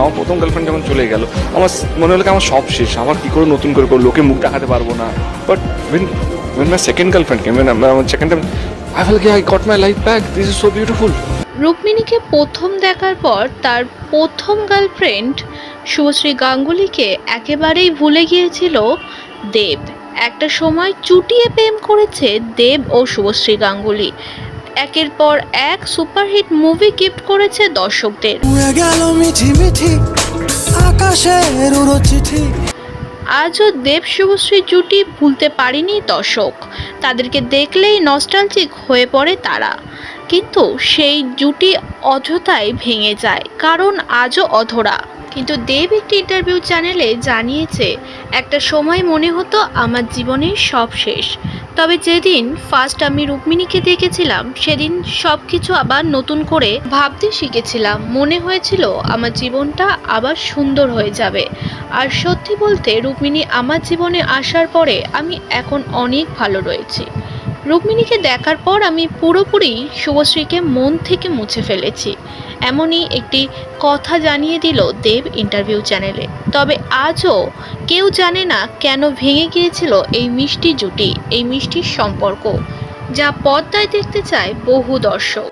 আমার প্রথম গার্লফ্রেন্ড যখন চলে গেল, আমার মনে হলো আমার সব শেষ, আমার কি করে নতুন করে করব? লোকে মুখ দেখাতে পারব না। But when when my second girlfriend came আমার second I felt like I got my life back, this is so beautiful. রুক্মিণীকে প্রথম দেখার পর তার প্রথম গার্লফ্রেন্ড শুভশ্রী গাঙ্গুলিকে একেবারেই ভুলে গিয়েছিল দেব। একটা সময় চুটিয়ে প্রেম করেছে দেব ও শুভশ্রী গাঙ্গুলি। একের পর এক সুপারহিট মুভি গিফট করেছে দর্শকদের। আজও দেব শুভশ্রী জুটি ভুলতে পারেনি দর্শক। তাদেরকে দেখলেই নস্টালজিক হয়ে পড়ে তারা। কিন্তু সেই জুটি অযথাই ভেঙে যায় কারণ আজও অধরা। কিন্তু দেব একটি ইন্টারভিউ চ্যানেলে জানিয়েছে একটা সময় মনে হতো আমার জীবনের সব শেষ। তবে যেদিন ফার্স্ট আমি রুক্মিণীকে দেখেছিলাম, সেদিন সব কিছু আবার নতুন করে ভাবতে শিখেছিলাম। মনে হয়েছিল আমার জীবনটা আবার সুন্দর হয়ে যাবে। আর সত্যি বলতে রুক্মিণী আমার জীবনে আসার পরে আমি এখন অনেক ভালো রয়েছি। রুক্মিণীকে দেখার পর আমি পুরোপুরি শুভশ্রীকে মন থেকে মুছে ফেলেছি। এমনই একটি কথা জানিয়ে দিল দেব ইন্টারভিউ চ্যানেলে। তবে আজও কেউ জানে না কেন ভেঙে গিয়েছিল এই মিষ্টি জুটি, এই মিষ্টির সম্পর্ক, যা পদ্মায় দেখতে চায় বহু দর্শক।